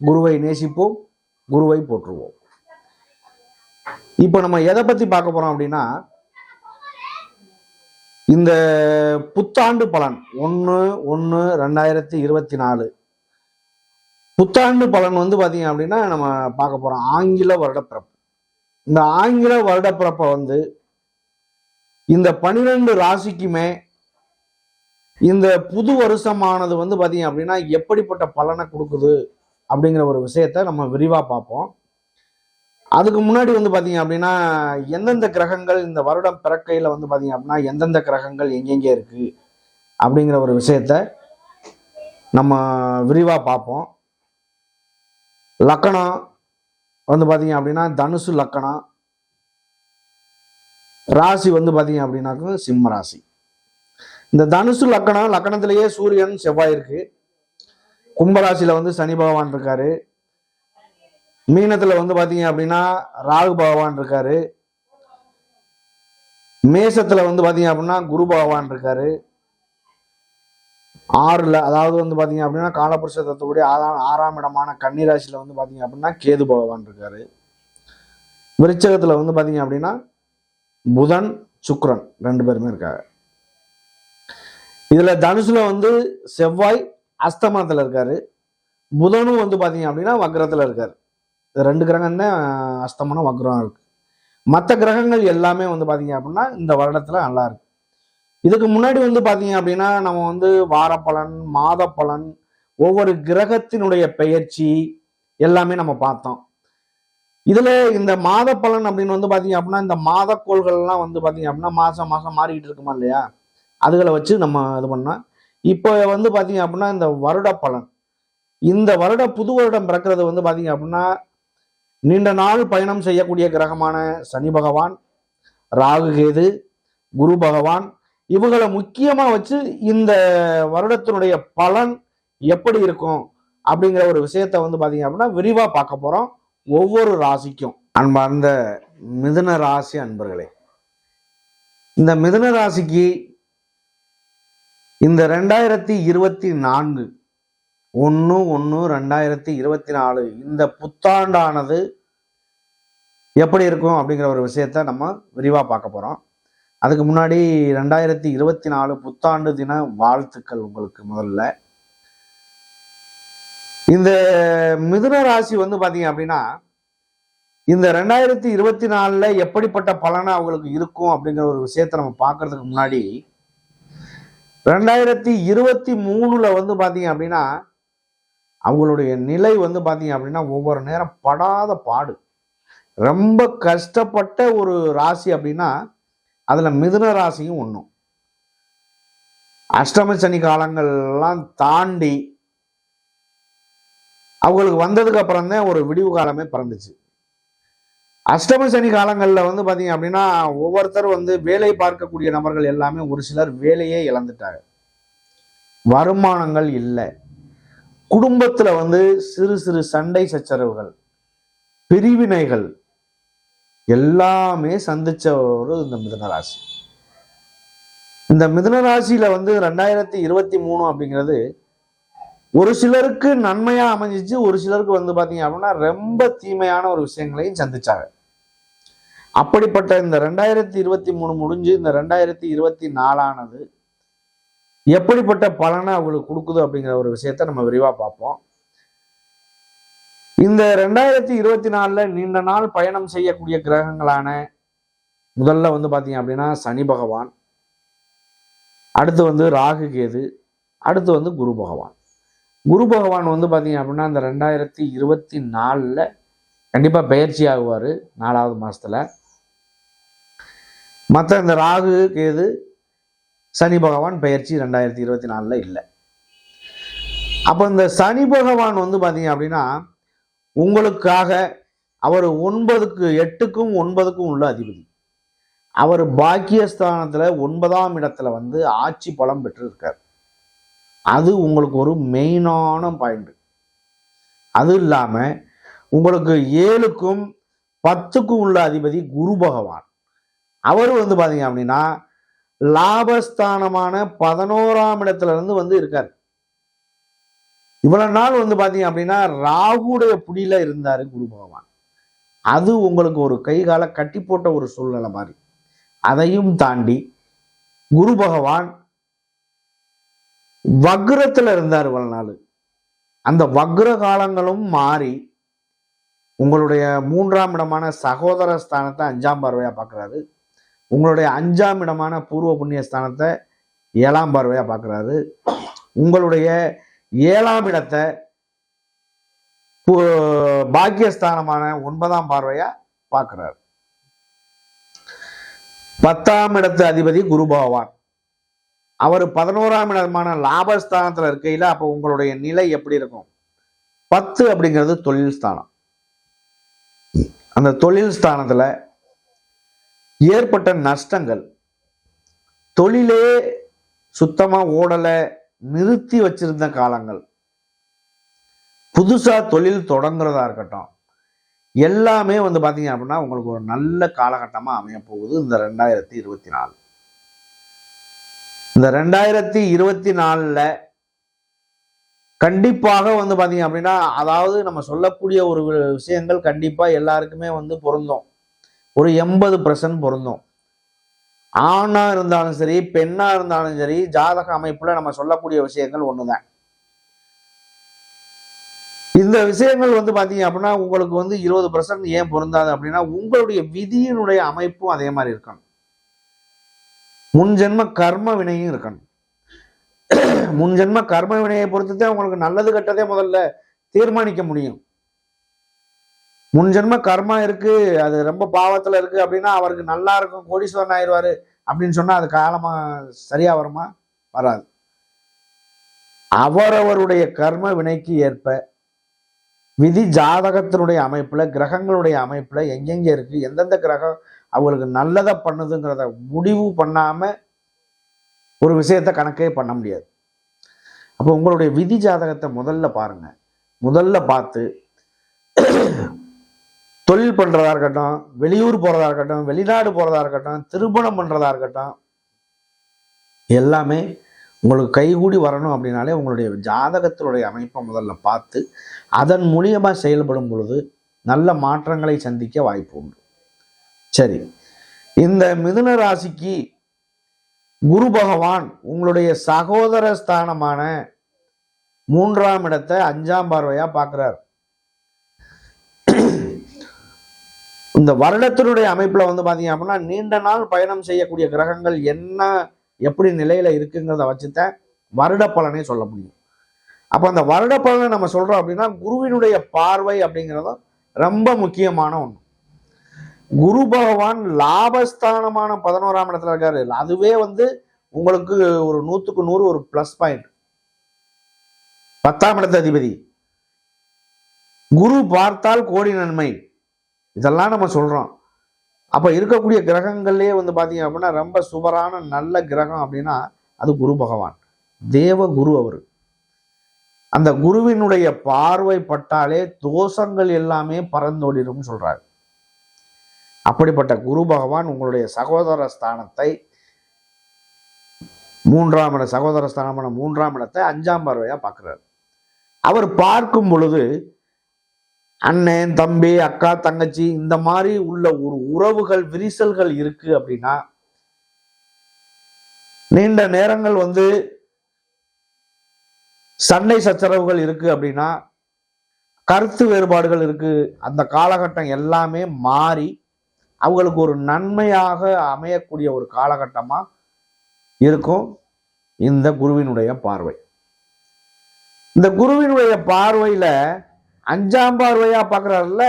குருவை நேசிப்போம் குருவை போற்றுவோம். இப்போ நம்ம எதை பத்தி பார்க்க போறோம் அப்படின்னா இந்த புத்தாண்டு பலன் ஒன்று ஒன்று ரெண்டாயிரத்தி இருபத்தி நாலு புத்தாண்டு பலன் வந்து பார்த்தீங்க அப்படின்னா நம்ம பார்க்க போறோம் ஆங்கில வருடப்பிறப்பு. இந்த ஆங்கில வருடப்பிறப்பை வந்து இந்த பனிரெண்டு ராசிக்குமே இந்த புது வருஷமானது வந்து பார்த்தீங்க அப்படின்னா எப்படிப்பட்ட பலனை கொடுக்குது? அப்படிங்கிற ஒரு விஷயத்த நம்ம விரிவாக பார்ப்போம். அதுக்கு முன்னாடி வந்து பார்த்தீங்க அப்படின்னா எந்தெந்த கிரகங்கள் இந்த வருடம் பிறக்கையில் வந்து பார்த்தீங்க அப்படின்னா எந்தெந்த கிரகங்கள் எங்கெங்கே இருக்குது அப்படிங்கிற ஒரு விஷயத்த நம்ம விரிவாக பார்ப்போம். லக்கணம் வந்து பார்த்தீங்க அப்படின்னா தனுசு லக்கணம். ராசி வந்து பார்த்தீங்க அப்படின்னாக்க சிம்ம ராசி. இந்த தனுசு லக்கணம் லக்கணத்திலேயே சூரியன் செவ்வாய் இருக்குது கும்பராசியில் வந்து சனி பகவான் இருக்காரு. மீனத்தில் வந்து பார்த்தீங்க அப்படின்னா ராகு பகவான் இருக்காரு. மேசத்தில் வந்து பார்த்தீங்க அப்படின்னா குரு பகவான் இருக்காரு. ஆறில் அதாவது வந்து பார்த்தீங்க அப்படின்னா காலபுருஷ ஆறாம் ஆறாம் இடமான கன்னிராசியில் வந்து பார்த்தீங்க அப்படின்னா கேது பகவான் இருக்காரு. விருச்சகத்தில் வந்து பார்த்தீங்க அப்படின்னா புதன் சுக்ரன் ரெண்டு பேருமே இருக்காங்க. இதில் தனுசில் வந்து செவ்வாய் அஸ்தமனத்தில் இருக்காரு. புதனும் வந்து பார்த்தீங்க அப்படின்னா வக்ரத்தில் இருக்காரு. ரெண்டு கிரகம் தான் அஸ்தமனம் வக்ரம் இருக்கு. மற்ற கிரகங்கள் எல்லாமே வந்து பார்த்தீங்க அப்படின்னா இந்த வருடத்தில் நல்லா இருக்கு. இதுக்கு முன்னாடி வந்து பார்த்தீங்க அப்படின்னா நம்ம வந்து வாரப்பலன் மாத பலன் ஒவ்வொரு கிரகத்தினுடைய பெயர்ச்சி எல்லாமே நம்ம பார்த்தோம். இதில் இந்த மாத பலன் அப்படின்னு வந்து பார்த்தீங்க அப்படின்னா இந்த மாதக்கோள்கள்லாம் வந்து பார்த்தீங்க அப்படின்னா மாதம் மாதம் மாறிக்கிட்டு இருக்குமா இல்லையா? அதுகளை வச்சு நம்ம இது பண்ணோம் இப்போ வந்து பார்த்தீங்க அப்படின்னா இந்த வருட பலன். இந்த வருட புது வருடம் பிறக்கிறது வந்து பார்த்தீங்க அப்படின்னா நீண்ட நாள் பயணம் செய்யக்கூடிய கிரகமான சனி பகவான் ராகு கேது குரு பகவான் இவங்களை முக்கியமாக வச்சு இந்த வருடத்தினுடைய பலன் எப்படி இருக்கும் அப்படிங்கிற ஒரு விஷயத்த வந்து பார்த்தீங்க அப்படின்னா விரிவாக பார்க்க போகிறோம் ஒவ்வொரு ராசிக்கும். அன்பார்ந்த மிதுன ராசி அன்பர்களே இந்த மிதுன ராசிக்கு இந்த ரெண்டாயிரத்தி இருபத்தி நான்கு ஒன்று ஒன்று ரெண்டாயிரத்தி இருபத்தி நாலு இந்த புத்தாண்டானது எப்படி இருக்கும் அப்படிங்கிற ஒரு விஷயத்த நம்ம விரிவாக பார்க்க போகிறோம் அதுக்கு முன்னாடி ரெண்டாயிரத்தி இருபத்தி நாலு புத்தாண்டு தின வாழ்த்துக்கள் உங்களுக்கு முதல்ல. இந்த மிதுன ராசி வந்து பார்த்தீங்க அப்படின்னா இந்த ரெண்டாயிரத்தி இருபத்தி நாலில் எப்படிப்பட்ட பலனை அவங்களுக்கு இருக்கும் அப்படிங்கிற ஒரு விஷயத்த நம்ம பார்க்கறதுக்கு முன்னாடி ரெண்டாயிரத்தி இருபத்தி மூணுல வந்து பார்த்தீங்க அப்படின்னா அவங்களுடைய நிலை வந்து பார்த்தீங்க அப்படின்னா ஒவ்வொரு நேரம் படாத பாடு. ரொம்ப கஷ்டப்பட்ட ஒரு ராசி அப்படின்னா அதில் மிதுன ராசியும் ஒன்றும் அஷ்டம சனி காலங்கள்லாம் தாண்டி அவங்களுக்கு வந்ததுக்கு அப்புறம் தான் ஒரு விடிவு காலமே பிறந்துச்சு. அஷ்டம சனி காலங்களில் வந்து பார்த்தீங்க அப்படின்னா ஒவ்வொருத்தர் வந்து வேலை பார்க்கக்கூடிய நபர்கள் எல்லாமே ஒரு சிலர் வேலையே இழந்துட்டாங்க. வருமானங்கள் இல்லை. குடும்பத்தில் வந்து சிறு சிறு சண்டை சச்சரவுகள் பிரிவினைகள் எல்லாமே சந்திச்ச ஒரு இந்த மிதனராசி இந்த மிதுனராசியில வந்து ரெண்டாயிரத்தி இருபத்தி மூணு அப்படிங்கிறது ஒரு சிலருக்கு நன்மையா அமைஞ்சிச்சு ஒரு சிலருக்கு வந்து பாத்தீங்க அப்படின்னா ரொம்ப தீமையான ஒரு விஷயங்களையும் சந்திச்சாங்க. அப்படிப்பட்ட இந்த ரெண்டாயிரத்தி இருபத்தி மூணு முடிஞ்சு இந்த ரெண்டாயிரத்தி இருபத்தி நாலானது எப்படிப்பட்ட பலனை அவங்களுக்கு கொடுக்குது அப்படிங்கிற ஒரு விஷயத்த நம்ம விரிவாக பார்ப்போம். இந்த ரெண்டாயிரத்தி இருபத்தி நாலில் நீண்ட நாள் பயணம் செய்யக்கூடிய கிரகங்களான முதல்ல வந்து பார்த்தீங்க அப்படின்னா சனி பகவான் அடுத்து வந்து ராகு கேது அடுத்து வந்து குரு பகவான். குரு பகவான் வந்து பார்த்தீங்க அப்படின்னா இந்த ரெண்டாயிரத்தி இருபத்தி நாலில் கண்டிப்பாக பயிற்சி ஆகுவார் நாலாவது மாதத்தில் மற்ற இந்த ராகு கேது சனி பகவான் பயிற்சி ரெண்டாயிரத்தி இருபத்தி நாலில் இல்லை. அப்போ இந்த சனி பகவான் வந்து பார்த்தீங்க அப்படின்னா உங்களுக்காக அவர் ஒன்பதுக்கு எட்டுக்கும் ஒன்பதுக்கும் உள்ள அதிபதி. அவர் பாக்கியஸ்தானத்தில் ஒன்பதாம் இடத்துல வந்து ஆட்சி பலம் பெற்றிருக்கார். அது உங்களுக்கு ஒரு மெயினான பாயிண்ட் அது இல்லாமல் உங்களுக்கு ஏழுக்கும் பத்துக்கும் உள்ள அதிபதி குரு பகவான். அவர் வந்து பார்த்தீங்க அப்படின்னா லாபஸ்தானமான பதினோராம் இடத்துல இருந்து வந்து இருக்கார். இவ்வளவு நாள் வந்து பார்த்தீங்க அப்படின்னா ராகுடைய புடியில இருந்தாரு குரு பகவான். அது உங்களுக்கு ஒரு கைகால கட்டி போட்ட ஒரு சூழ்நிலை மாதிரி. அதையும் தாண்டி குரு பகவான் வக்ரத்தில் இருந்தார் இவ்வளவு நாள். அந்த வக்ர காலங்களும் மாறி உங்களுடைய மூன்றாம் இடமான சகோதர ஸ்தானத்தை அஞ்சாம் பார்வையாக பார்க்குறாரு உங்களுடைய அஞ்சாம் இடமான பூர்வ புண்ணிய ஸ்தானத்தை ஏழாம் பார்வையாக பார்க்குறாரு. உங்களுடைய ஏழாம் இடத்தை பு- பாக்கியஸ்தானமான ஒன்பதாம் பார்வையாக பார்க்குறாரு. பத்தாம் இடத்து அதிபதி குரு பகவான். அவர் பதினோராம் இடமான லாபஸ்தானத்தில் இருக்கையில் அப்போ உங்களுடைய நிலை எப்படி இருக்கும்? பத்து அப்படிங்கிறது தொழில் ஸ்தானம். அந்த தொழில் ஸ்தானத்தில் ஏற்பட்ட நஷ்டங்கள். தொழிலே சுத்தமா ஓடலை நிறுத்தி வச்சிருந்த காலங்கள். புதுசா தொழில் தொடங்குறதா இருக்கட்டும். எல்லாமே வந்து பாத்தீங்க அப்படின்னா உங்களுக்கு ஒரு நல்ல காலகட்டமா அமைய போகுது இந்த ரெண்டாயிரத்தி இருபத்தி நாலு. இந்த ரெண்டாயிரத்தி இருபத்தி நாலுல கண்டிப்பாக வந்து பாத்தீங்க அப்படின்னா அதாவது நம்ம சொல்லக்கூடிய ஒரு விஷயங்கள் கண்டிப்பா எல்லாருக்குமே வந்து பொருந்தும். ஒரு எண்பது பர்சன்ட் பொருந்தும். ஆணா இருந்தாலும் சரி பெண்ணா இருந்தாலும் சரி ஜாதக அமைப்புல நம்ம சொல்லக்கூடிய விஷயங்கள் ஒண்ணுதான். இந்த விஷயங்கள் வந்து பாத்தீங்க அப்படின்னா உங்களுக்கு வந்து இருபது பர்சன்ட் ஏன் பொருந்தாது அப்படின்னா உங்களுடைய விதியினுடைய அமைப்பும் அதே மாதிரி இருக்கணும். முன் ஜென்ம கர்ம வினையும் இருக்கணும். முன் ஜென்ம கர்ம வினையை பொறுத்துதான் உங்களுக்கு நல்லது கெட்டதே முதல்ல தீர்மானிக்க முடியும். முன் ஜென்ம கர்மா இருக்கு அது ரொம்ப பாவத்துல இருக்கு அப்படின்னா அவருக்கு நல்லா இருக்கும் கோடீஸ்வரன் ஆயிடுவாரு அப்படின்னு சொன்னா அது காலமா சரியா வருமா? வராது. அவரவருடைய கர்ம வினைக்கு ஏற்ப விதி ஜாதகத்தினுடைய அமைப்புல கிரகங்களுடைய அமைப்புல எங்கெங்க இருக்கு எந்தெந்த கிரகம் அவங்களுக்கு நல்லதை பண்ணுதுங்கிறத முடிவு பண்ணாம ஒரு விஷயத்த கணக்கே பண்ண முடியாது. அப்போ உங்களுடைய விதி ஜாதகத்தை முதல்ல பாருங்க. முதல்ல பார்த்து தொழில் பண்ணுறதா இருக்கட்டும் வெளியூர் போகிறதா இருக்கட்டும் வெளிநாடு போகிறதா இருக்கட்டும் திருமணம் பண்ணுறதா இருக்கட்டும் எல்லாமே உங்களுக்கு கைகூடி வரணும் அப்படின்னாலே உங்களுடைய ஜாதகத்தினுடைய அமைப்பை முதல்ல பார்த்து அதன் மூலியமாக செயல்படும் பொழுது நல்ல மாற்றங்களை சந்திக்க வாய்ப்பு உண்டு. சரி இந்த மிதுன ராசிக்கு குரு பகவான் உங்களுடைய சகோதர ஸ்தானமான மூன்றாம் இடத்தை அஞ்சாம் பார்வையாக பார்க்குறார். இந்த வருடத்தினுடைய அமைப்புல வந்து பாத்தீங்க அப்படின்னா நீண்ட நாள் பயணம் செய்யக்கூடிய கிரகங்கள் என்ன எப்படி நிலையில இருக்குங்கிறத வச்சுதான் வருட பலனே சொல்ல முடியும். அப்ப அந்த வருட பலனை நம்ம சொல்றோம் அப்படின்னா குருவினுடைய பார்வை அப்படிங்கிறதும் ரொம்ப முக்கியமான ஒண்ணு. குரு பகவான் லாபஸ்தானமான பதினோராம் இடத்துல இருக்காரு. அதுவே வந்து உங்களுக்கு ஒரு நூத்துக்கு நூறு ஒரு பிளஸ் பாயிண்ட் பத்தாம் இடத்து அதிபதி. குரு பார்த்தால் கோடி நன்மை. இதெல்லாம் நம்ம சொல்கிறோம் அப்போ இருக்கக்கூடிய கிரகங்கள்லேயே வந்து பார்த்தீங்க அப்படின்னா ரொம்ப சுபரான நல்ல கிரகம் அப்படின்னா அது குரு பகவான். தேவ குரு அவர். அந்த குருவினுடைய பார்வை பட்டாலே தோஷங்கள் எல்லாமே பறந்தோடிடும் சொல்கிறார் அப்படிப்பட்ட குரு பகவான் உங்களுடைய சகோதர ஸ்தானத்தை மூன்றாம் இட சகோதர ஸ்தானமான மூன்றாம் இடத்தை அஞ்சாம் பார்வையாக பார்க்குறாரு அவர் பார்க்கும் பொழுது அண்ணன் தம்பி அக்கா தங்கச்சி இந்த மாதிரி உள்ள ஒரு உறவுகள் விரிசல்கள் இருக்கு அப்படின்னா நீண்ட நேரங்கள் வந்து சண்டை சச்சரவுகள் இருக்கு அப்படின்னா கருத்து வேறுபாடுகள் இருக்கு. அந்த காலகட்டம் எல்லாமே மாறி அவங்களுக்கு ஒரு நன்மையாக அமையக்கூடிய ஒரு காலகட்டமா இருக்கும் இந்த குருவினுடைய பார்வை. இந்த குருவினுடைய பார்வையில் அஞ்சாம் பார்வையா பார்க்குறாருல்ல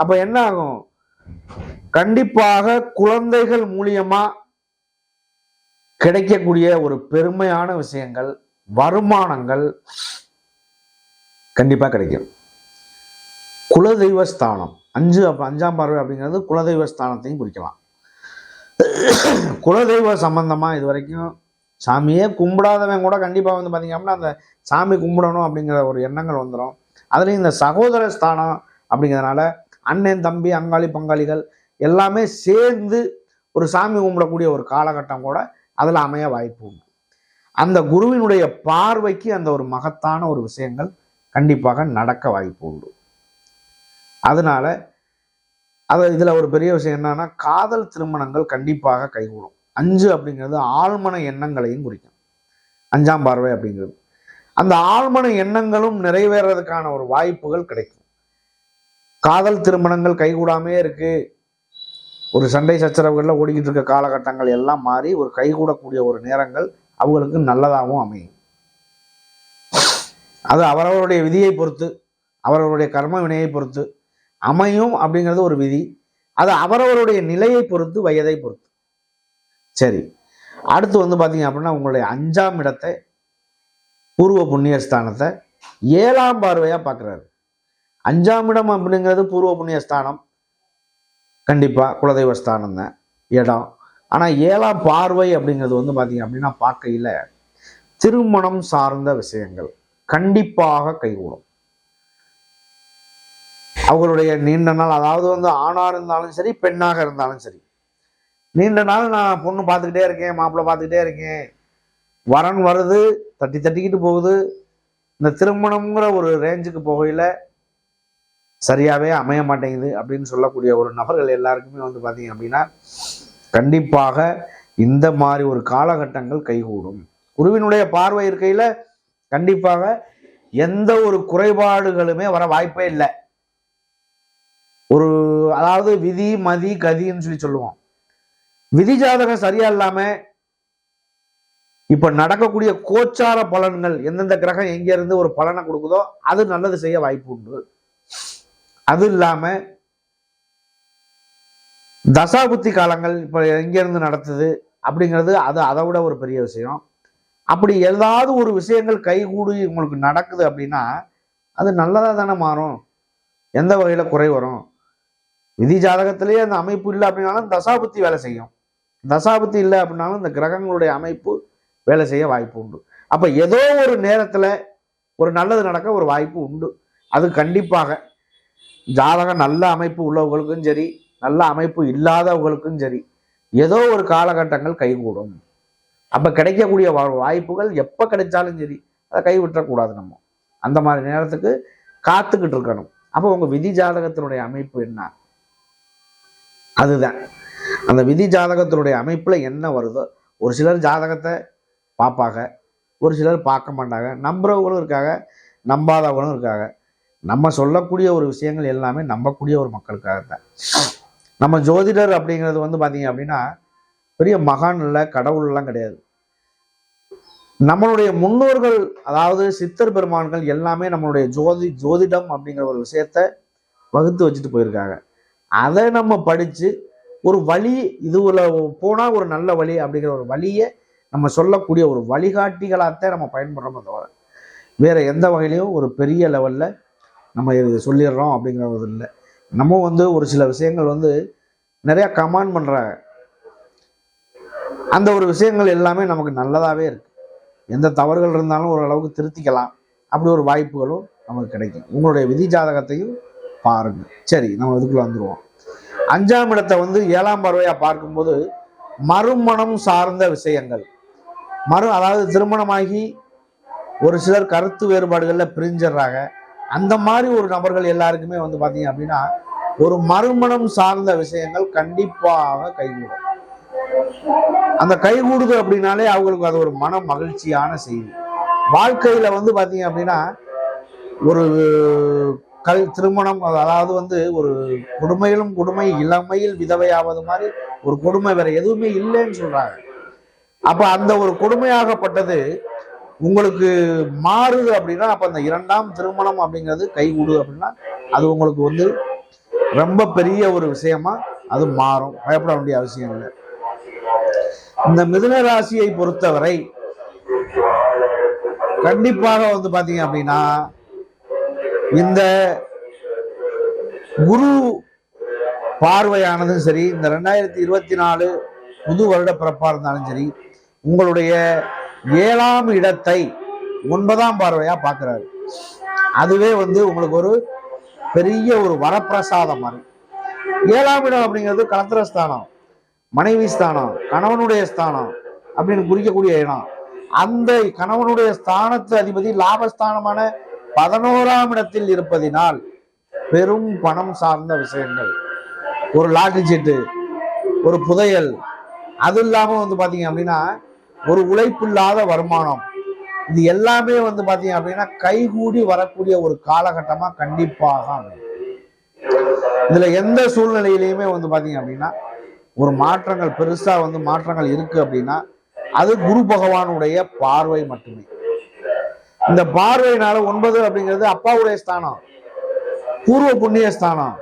அப்போ என்ன ஆகும்? கண்டிப்பாக குழந்தைகள் மூலியமா கிடைக்கக்கூடிய ஒரு பெருமையான விஷயங்கள் வருமானங்கள் கண்டிப்பாக கிடைக்கும். குலதெய்வ ஸ்தானம். அஞ்சு அப்போ அஞ்சாம் பார்வை அப்படிங்கிறது குலதெய்வ ஸ்தானத்தையும் குறிக்கலாம். குலதெய்வ சம்பந்தமாக இது வரைக்கும் சாமியே கும்பிடாதவன் கூட கண்டிப்பாக வந்து பார்த்தீங்க அப்படின்னா அந்த சாமி கும்பிடணும் அப்படிங்கிற ஒரு எண்ணங்கள் வந்துடும் அதுலேயும் இந்த சகோதர ஸ்தானம் அப்படிங்கிறதுனால அண்ணன் தம்பி அங்காளி பங்காளிகள் எல்லாமே சேர்ந்து ஒரு சாமி கும்பிடக்கூடிய ஒரு காலகட்டம் கூட அதில் அமைய வாய்ப்பு உண்டு. அந்த குருவினுடைய பார்வைக்கு அந்த ஒரு மகத்தான ஒரு விஷயங்கள் கண்டிப்பாக நடக்க வாய்ப்பு உண்டு. அதனால அது இதில் ஒரு பெரிய விஷயம் என்னன்னா காதல் திருமணங்கள் கண்டிப்பாக கைகூடும். அஞ்சு அப்படிங்கிறது ஆழ்மன எண்ணங்களையும் குறிக்கும். அஞ்சாம் பார்வை அப்படிங்கிறது. அந்த ஆழ்மன எண்ணங்களும் நிறைவேறதுக்கான ஒரு வாய்ப்புகள் கிடைக்கும். காதல் திருமணங்கள் கைகூடாமே இருக்கு. ஒரு சண்டை சச்சரவுகளில் ஓடிக்கிட்டு இருக்க காலகட்டங்கள் எல்லாம் மாறி ஒரு கைகூடக்கூடிய ஒரு நேரங்கள் அவங்களுக்கு நல்லதாகவும் அமையும். அது அவரவருடைய விதியை பொறுத்து அவரவருடைய கர்ம வினையை பொறுத்து அமையும் அப்படிங்கிறது ஒரு விதி. அது அவரவருடைய நிலையை பொறுத்து வயதை பொறுத்து. சரி. அடுத்து வந்து பார்த்தீங்க அப்படின்னா உங்களுடைய அஞ்சாம் இடத்தை பூர்வ புண்ணிய ஸ்தானத்தை ஏழாம் பார்வையாக பார்க்குறாரு. அஞ்சாம் இடம் அப்படிங்கிறது பூர்வ புண்ணிய ஸ்தானம் கண்டிப்பாக குலதெய்வ ஸ்தானம் தான் இடம். ஆனால் ஏழாம் பார்வை அப்படிங்கிறது வந்து பார்த்திங்க அப்படின்னா பார்க்கையில் திருமணம் சார்ந்த விஷயங்கள் கண்டிப்பாக கைகூடும். அவங்களுடைய நீண்ட நாள் அதாவது வந்து ஆணாக இருந்தாலும் சரி பெண்ணாக இருந்தாலும் சரி நீண்ட நாள் நான் பொண்ணு பார்த்துக்கிட்டே இருக்கேன் மாப்பிள்ளை பார்த்துக்கிட்டே இருக்கேன் வரன் வருது தட்டி தட்டிக்கிட்டு போகுது. இந்த திருமணம்ங்கிற ஒரு ரேஞ்சுக்கு போகையில் சரியாகவே அமைய மாட்டேங்குது அப்படின்னு சொல்லக்கூடிய ஒரு நபர்கள் எல்லாருக்குமே வந்து பார்த்தீங்க அப்படின்னா கண்டிப்பாக இந்த மாதிரி ஒரு காலகட்டங்கள் கைகூடும். குருவினுடைய பார்வை இருக்கையில் கண்டிப்பாக எந்த ஒரு குறைபாடுகளுமே வர வாய்ப்பே இல்லை. ஒரு அதாவது விதி மதி கதின்னு சொல்லி சொல்லுவோம். விதி ஜாதகம் சரியா இல்லாமல் இப்ப நடக்கக்கூடிய கோச்சார பலன்கள் எந்தெந்த கிரகம் எங்க இருந்து ஒரு பலனை கொடுக்குதோ அது நல்லது செய்ய வாய்ப்பு உண்டு. அது இல்லாம தசாபுத்தி காலங்கள் இப்ப எங்க இருந்து நடத்துது அப்படிங்கிறது அது அதை விட ஒரு பெரிய விஷயம். அப்படி ஏதாவது ஒரு விஷயங்கள் கைகூடி உங்களுக்கு நடக்குது அப்படின்னா அது நல்லதாக தானே மாறும். எந்த வகையில் குறை வரும்? விதி ஜாதகத்திலேயே அந்த அமைப்பு இல்லை அப்படின்னாலும் தசாபுத்தி வேலை செய்யும். தசாபுத்தி இல்லை அப்படின்னாலும் இந்த கிரகங்களுடைய அமைப்பு வேலை செய்ய வாய்ப்பு உண்டு. அப்போ ஏதோ ஒரு நேரத்தில் ஒரு நல்லது நடக்க ஒரு வாய்ப்பு உண்டு. அது கண்டிப்பாக ஜாதகம் நல்ல அமைப்பு உள்ளவங்களுக்கும் சரி நல்ல அமைப்பு இல்லாதவங்களுக்கும் சரி ஏதோ ஒரு காலகட்டங்கள் கைகூடும். அப்போ கிடைக்கக்கூடிய வா- வாய்ப்புகள் எப்போ கிடைச்சாலும் சரி அதை கைவிட்டக்கூடாது நம்ம. அந்த மாதிரி நேரத்துக்கு காத்துக்கிட்டு இருக்கணும். அப்போ உங்கள் விதி ஜாதகத்தினுடைய அமைப்பு என்ன? அதுதான். அந்த விதி ஜாதகத்தினுடைய அமைப்பில் என்ன வருதோ ஒரு சிலர் ஜாதகத்தை பார்ப்பாங்க ஒரு சிலர் பார்க்க மாட்டாங்க நம்புறவங்களும் இருக்காங்க நம்பாதவங்களும் இருக்காங்க. நம்ம சொல்லக்கூடிய ஒரு விஷயங்கள் எல்லாமே நம்பக்கூடிய ஒரு மக்களுக்காக தான் நம்ம ஜோதிடர் அப்படிங்கிறது வந்து பார்த்தீங்க அப்படின்னா பெரிய மகான் இல்லை கடவுள்லாம் கிடையாது. நம்மளுடைய முன்னோர்கள் அதாவது சித்தர் பெருமான்கள் எல்லாமே நம்மளுடைய ஜோதி ஜோதிடம் அப்படிங்கிற ஒரு விஷயத்த வகுத்து வச்சுட்டு போயிருக்காங்க. அதை நம்ம படித்து ஒரு வழி இதுல போனால் ஒரு நல்ல வழி அப்படிங்கிற ஒரு வழியை நம்ம சொல்லக்கூடிய ஒரு வழிகாட்டிகளாகத்தான் நம்ம பயன்படுறோமே தவிர வேறு எந்த வகையிலையும் ஒரு பெரிய லெவலில் நம்ம இது சொல்லிடுறோம் அப்படிங்கிறது இல்லை. நம்ம வந்து ஒரு சில விஷயங்கள் வந்து நிறையா கமாண்ட் பண்ணுறாங்க அந்த ஒரு விஷயங்கள் எல்லாமே நமக்கு நல்லதாகவே இருக்குது எந்த தவறுகள் இருந்தாலும் ஓரளவுக்கு திருத்திக்கலாம். அப்படி ஒரு வாய்ப்புகளும் நமக்கு கிடைக்கும். உங்களுடைய விதி ஜாதகத்தையும் பாருங்கள் சரி நம்ம இதுக்குள்ளே வந்துடுவோம் அஞ்சாம் இடத்தை வந்து ஏழாம் பறவையாக பார்க்கும்போது மறுமணம் சார்ந்த விஷயங்கள். மறு அதாவது திருமணமாகி ஒரு சிலர் கருத்து வேறுபாடுகளில் பிரிஞ்சிடுறாங்க. அந்த மாதிரி ஒரு நபர்கள் எல்லாருக்குமே வந்து பார்த்தீங்க அப்படின்னா ஒரு மறுமணம் சார்ந்த விஷயங்கள் கண்டிப்பாக கைகூடும். அந்த கைகூடுது அப்படின்னாலே அவங்களுக்கு அது ஒரு மன மகிழ்ச்சியான செய்தி. வாழ்க்கையில் வந்து பார்த்தீங்க அப்படின்னா ஒரு கல் திருமணம் அதாவது வந்து ஒரு கொடுமையிலும் கொடுமை இளமையில் விதவையாவது மாதிரி ஒரு கொடுமை வேற எதுவுமே இல்லைன்னு சொல்கிறாங்க அப்ப அந்த ஒரு கொடுமையாகப்பட்டது உங்களுக்கு மாறுது அப்படின்னா அப்ப அந்த இரண்டாம் திருமணம் அப்படிங்கிறது கைகூடு அப்படின்னா அது உங்களுக்கு வந்து ரொம்ப பெரிய ஒரு விஷயமா அது மாறும். பயப்பட வேண்டிய அவசியம் இல்லை. இந்த மிதுன ராசியை பொறுத்தவரை கண்டிப்பாக வந்து பாத்தீங்க அப்படின்னா இந்த குரு பார்வையானதும் சரி இந்த ரெண்டாயிரத்தி இருபத்தி நாலு புது வருட பிறப்பா இருந்தாலும் சரி உங்களுடைய ஏழாம் இடத்தை ஒன்பதாம் பார்வையா பார்க்கிறாரு. அதுவே வந்து உங்களுக்கு ஒரு பெரிய ஒரு வரப்பிரசாதம் மாதிரி. ஏழாம் இடம் அப்படிங்கிறது கலத்திர ஸ்தானம் மனைவி ஸ்தானம் கணவனுடைய ஸ்தானம் அப்படின்னு குறிக்கக்கூடிய இடம். அந்த கணவனுடைய ஸ்தானத்து அதிபதி லாபஸ்தானமான பதினோராம் இடத்தில் இருப்பதினால் பெரும் பணம் சார்ந்த விஷயங்கள். ஒரு லாட்டரி சீட்டு ஒரு புதையல். அது இல்லாமல் வந்து பார்த்தீங்க அப்படின்னா ஒரு உழைப்பில்லாத வருமானம். இது எல்லாமே வந்து பாத்தீங்க அப்படின்னா கைகூடி வரக்கூடிய ஒரு காலகட்டமா கண்டிப்பாக இதில் இதுல எந்த சூழ்நிலையிலையுமே வந்து பாத்தீங்க அப்படின்னா ஒரு மாற்றங்கள் பெருசா வந்து மாற்றங்கள் இருக்கு அப்படின்னா அது குரு பகவானுடைய பார்வை மட்டுமே. இந்த பார்வையினால ஒன்பது அப்படிங்கிறது அப்பாவுடைய ஸ்தானம் பூர்வ புண்ணிய ஸ்தானம்.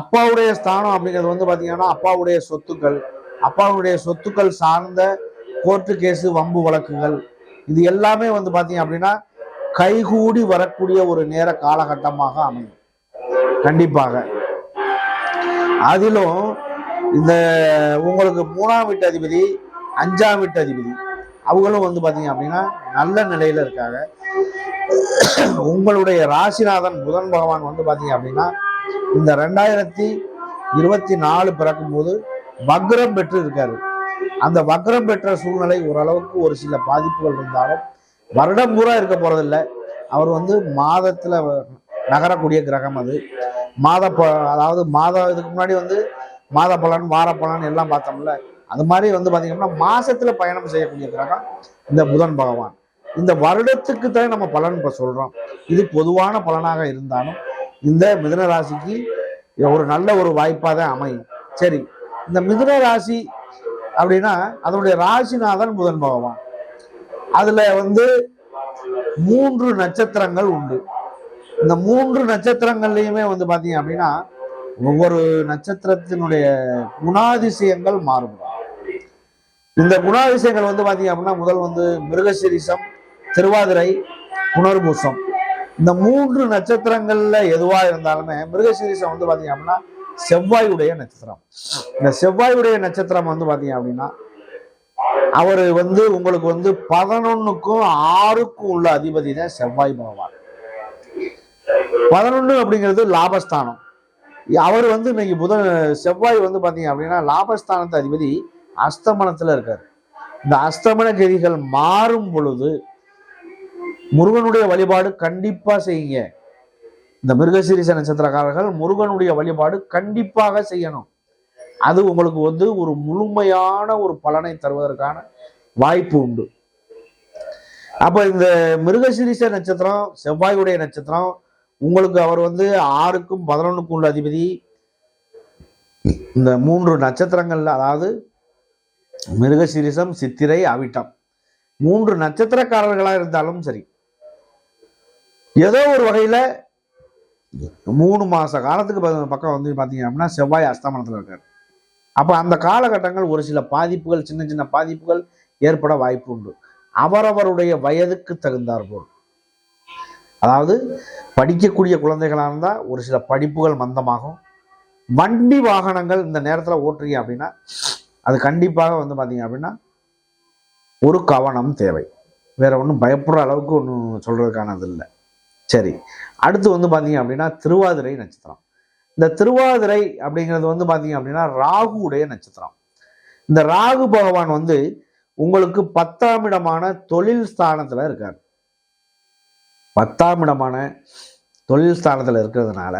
அப்பாவுடைய ஸ்தானம் அப்படிங்கிறது வந்து பாத்தீங்கன்னா அப்பாவுடைய சொத்துக்கள் அப்பாவுடைய சொத்துக்கள் சார்ந்த கோர்ட்டு கேஸு வம்பு வழக்குகள் இது எல்லாமே வந்து பார்த்தீங்க அப்படின்னா கைகூடி வரக்கூடிய ஒரு நேர காலகட்டமாக அமையும். கண்டிப்பாக. அதிலும் இந்த உங்களுக்கு மூணாம் வீட்டு அதிபதி அஞ்சாம் வீட்டு அதிபதி அவங்களும் வந்து பார்த்தீங்க அப்படின்னா நல்ல நிலையில் இருக்காங்க. உங்களுடைய ராசிநாதன் புதன் பகவான் வந்து பார்த்தீங்க அப்படின்னா இந்த ரெண்டாயிரத்தி இருபத்தி நாலு பிறக்கும்போது பக்ரம் பெற்று இருக்காரு. அந்த வக்கரம் பெற்ற சூழ்நிலை ஓரளவுக்கு ஒரு சில பாதிப்புகள் இருந்தாலும் வருடம் பூரா இருக்க போகிறதில்ல அவர் வந்து மாதத்துல நகரக்கூடிய கிரகம் அது. மாத ப- அதாவது மாத இதுக்கு முன்னாடி வந்து மாத பலன் வார பலன் எல்லாம் பார்த்தோம்ல. அது மாதிரி வந்து பார்த்தீங்கன்னா மாசத்துல பயணம் செய்யக்கூடிய கிரகம் இந்த புதன் பகவான். இந்த வருடத்துக்கு தான் நம்ம பலன் இப்ப சொல்றோம். இது பொதுவான பலனாக இருந்தாலும் இந்த மிதன ராசிக்கு ஒரு நல்ல ஒரு வாய்ப்பாக தான் அமையும். சரி இந்த மிதுன ராசி அப்படின்னா அதனுடைய ராசிநாதன் புதன் பகவான். அதுல வந்து மூன்று நட்சத்திரங்கள் உண்டு. இந்த மூன்று நட்சத்திரங்கள்லையுமே வந்து பாத்தீங்க அப்படின்னா ஒவ்வொரு நட்சத்திரத்தினுடைய குணாதிசயங்கள் மாறுபடும் இந்த குணாதிசயங்கள் வந்து பாத்தீங்க அப்படின்னா முதல் வந்து மிருகசிரிசம் திருவாதிரை புனர்பூசம். இந்த மூன்று நட்சத்திரங்கள்ல எதுவா இருந்தாலுமே மிருகசீரிசம் வந்து பாத்தீங்க அப்படின்னா செவ்வாயுடைய நட்சத்திரம். இந்த செவ்வாயுடைய நட்சத்திரம் வந்து பாத்தீங்க அப்படின்னா அவர் வந்து உங்களுக்கு வந்து பதினொன்னுக்கும் ஆறுக்கும் உள்ள அதிபதி தான் செவ்வாய் பகவான். பதினொன்னு அப்படிங்கிறது லாபஸ்தானம். அவர் வந்து இன்னைக்கு புதன் செவ்வாய் வந்து பாத்தீங்க அப்படின்னா லாபஸ்தானத்து அதிபதி அஸ்தமனத்துல இருக்கார். இந்த அஸ்தமன கதிகள் மாறும் பொழுது முருகனுடைய வழிபாடு கண்டிப்பா செய்யுங்க. இந்த மிருகசீரிச நட்சத்திரக்காரர்கள் முருகனுடைய வழிபாடு கண்டிப்பாக செய்யணும். அது உங்களுக்கு வந்து ஒரு முழுமையான ஒரு பலனை தருவதற்கான வாய்ப்பு உண்டு. அப்ப இந்த மிருகசீரிச நட்சத்திரம் செவ்வாயுடைய நட்சத்திரம் உங்களுக்கு அவர் வந்து ஆறுக்கும் பதினொன்றுக்கும் உள்ள அதிபதி. இந்த மூன்று நட்சத்திரங்கள்ல அதாவது மிருகசீரிசம் சித்திரை அவிட்டம். மூன்று நட்சத்திரக்காரர்களா இருந்தாலும் சரி ஏதோ ஒரு வகையில மூணு மாச காலத்துக்கு பக்கம் வந்து பாத்தீங்க அப்படின்னா செவ்வாய் அஸ்தமனத்துல இருக்காரு. அப்ப அந்த காலகட்டங்கள் ஒரு சில பாதிப்புகள் சின்ன சின்ன பாதிப்புகள் ஏற்பட வாய்ப்பு உண்டு. அவரவருடைய வயதுக்கு தகுந்தார் போல். அதாவது படிக்கக்கூடிய குழந்தைகளா இருந்தா ஒரு சில படிப்புகள் மந்தமாகும். வண்டி வாகனங்கள் இந்த நேரத்துல ஓட்டுறீங்க அப்படின்னா அது கண்டிப்பாக வந்து பாத்தீங்க அப்படின்னா ஒரு கவனம் தேவை. வேற ஒன்றும் பயப்படுற அளவுக்கு ஒன்றும் சொல்கிறதுக்கானது இல்லை சரி அடுத்து வந்து பார்த்தீங்க அப்படின்னா திருவாதிரை நட்சத்திரம். இந்த திருவாதிரை அப்படிங்கிறது வந்து பார்த்தீங்க அப்படின்னா ராகுவுடைய நட்சத்திரம். இந்த ராகு பகவான் வந்து உங்களுக்கு பத்தாம் இடமான தொழில் ஸ்தானத்தில் இருக்கார். பத்தாம் இடமான தொழில் ஸ்தானத்தில் இருக்கிறதுனால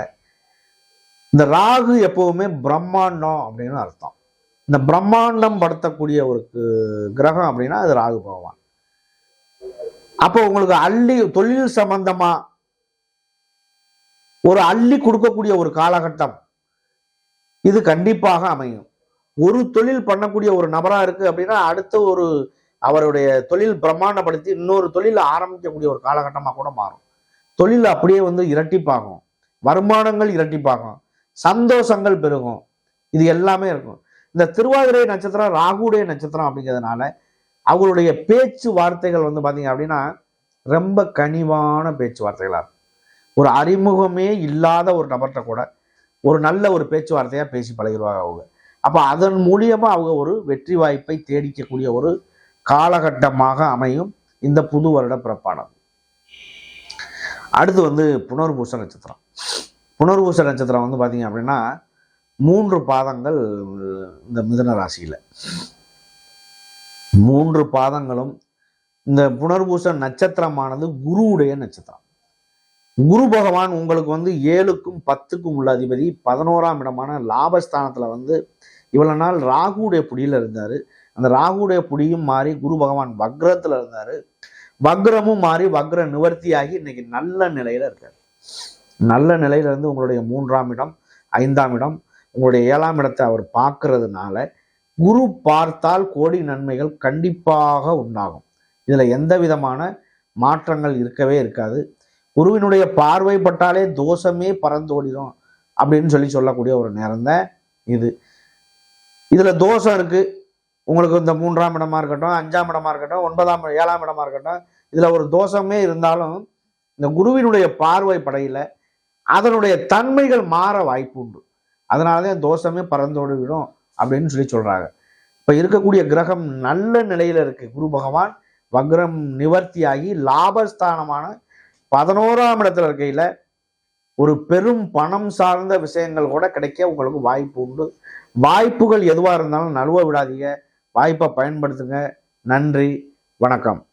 இந்த ராகு எப்பவுமே பிரம்மாண்டம் அப்படின்னு அர்த்தம். இந்த பிரம்மாண்டம் படுத்தக்கூடிய ஒரு கிரகம் அப்படின்னா அது ராகு பகவான். அப்போ உங்களுக்கு அள்ளி தொழில் சம்பந்தமாக ஒரு அள்ளி கொடுக்கக்கூடிய ஒரு காலகட்டம். இது கண்டிப்பாக அமையும். ஒரு தொழில் பண்ணக்கூடிய ஒரு நபராக இருக்குது அப்படின்னா அடுத்த ஒரு அவருடைய தொழில் பிரம்மாண்டப்படுத்தி இன்னொரு தொழில் ஆரம்பிக்கக்கூடிய ஒரு காலகட்டமாக கூட மாறும். தொழில் அப்படியே வந்து இரட்டிப்பாகும். வருமானங்கள் இரட்டிப்பாகும். சந்தோஷங்கள் பெருகும். இது எல்லாமே இருக்கும். இந்த திருவாதிரை நட்சத்திரம் ராகுடைய நட்சத்திரம் அப்படிங்கிறதுனால அவங்களுடைய பேச்சு வார்த்தைகள் வந்து பார்த்தீங்க அப்படின்னா ரொம்ப கனிவான பேச்சுவார்த்தைகளாக இருக்கும். ஒரு அறிமுகமே இல்லாத ஒரு நபர்கிட்ட கூட ஒரு நல்ல ஒரு பேச்சுவார்த்தையாக பேசி பழகிடுவாங்க அவங்க. அப்போ அதன் மூலியமாக அவங்க ஒரு வெற்றி வாய்ப்பை தேடிக்கக்கூடிய ஒரு காலகட்டமாக அமையும் இந்த புது வருட பிறப்பானது அடுத்து வந்து புனர்பூச நட்சத்திரம். புனர்பூச நட்சத்திரம் வந்து பார்த்தீங்க அப்படின்னா மூன்று பாதங்கள் இந்த மிதன ராசியில். மூன்று பாதங்களும் இந்த புனர்பூச நட்சத்திரமானது குருவுடைய நட்சத்திரம். குரு பகவான் உங்களுக்கு வந்து ஏழுக்கும் பத்துக்கும் உள்ள அதிபதி பதினோராம் இடமான லாபஸ்தானத்துல வந்து இவ்வளவு நாள் ராகுடைய புடியில இருந்தாரு. அந்த ராகுடைய புடியும் மாறி குரு பகவான் வக்ரத்துல இருந்தாரு. வக்ரமும் மாறி வக்ர நிவர்த்தியாகி இன்னைக்கு நல்ல நிலையில இருக்காரு. நல்ல நிலையில இருந்து உங்களுடைய மூன்றாம் இடம் ஐந்தாம் இடம் உங்களுடைய ஏழாம் இடத்தை அவர் பார்க்கறதுனால குரு பார்த்தால் கோடி நன்மைகள் கண்டிப்பாக உண்டாகும். இதுல எந்த விதமான மாற்றங்கள் இருக்கவே இருக்காது. குருவினுடைய பார்வை பட்டாலே தோஷமே பறந்தோடிடும் அப்படின்னு சொல்லி சொல்லக்கூடிய ஒரு நேரம் தான் இது. இதில் தோஷம் இருக்குது உங்களுக்கு இந்த மூன்றாம் இடமா இருக்கட்டும் அஞ்சாம் இடமா இருக்கட்டும் ஒன்பதாம் ஏழாம் இடமா இருக்கட்டும் இதில் ஒரு தோஷமே இருந்தாலும் இந்த குருவினுடைய பார்வை படையில் அதனுடைய தன்மைகள் மாற வாய்ப்பு உண்டு. அதனாலதான் தோஷமே பறந்தோடிவிடும் அப்படின்னு சொல்லி சொல்கிறாங்க இப்போ இருக்கக்கூடிய கிரகம் நல்ல நிலையில் இருக்குது குரு பகவான் வக்ரம் நிவர்த்தியாகி லாபஸ்தானமான பதினோராம் இடத்துல இருக்கையில் ஒரு பெரும் பணம் சார்ந்த விஷயங்கள் கூட கிடைக்க உங்களுக்கு வாய்ப்பு உண்டு. வாய்ப்புகள் எதுவாக இருந்தாலும் நழுவ விடாதீங்க. வாய்ப்பை பயன்படுத்துங்க. நன்றி. வணக்கம்.